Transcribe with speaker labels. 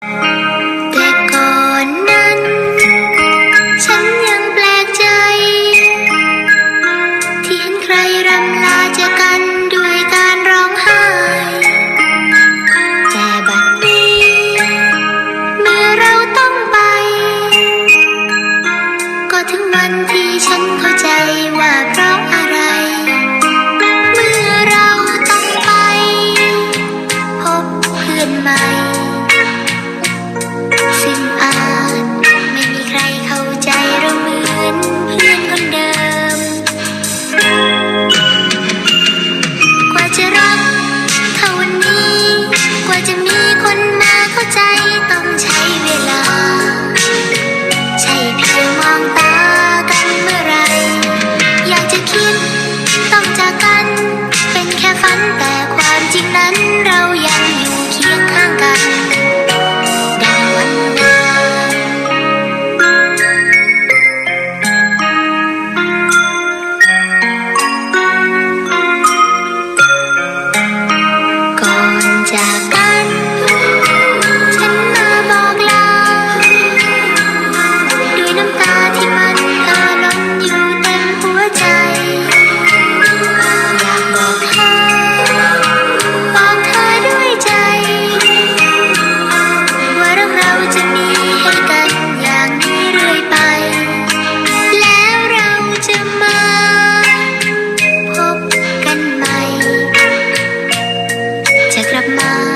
Speaker 1: แต่ก่อนนั้น ฉันยังแปลกใจ ที่เห็นใครรำลาจากกันด้วยการร้องไห้ แต่บัดนี้ เมื่อเราต้องไป ก็ถึงวันที่ฉันเข้าใจว่าเพราะอะไร เมื่อเราต้องไป พบเพื่อนใหม่ my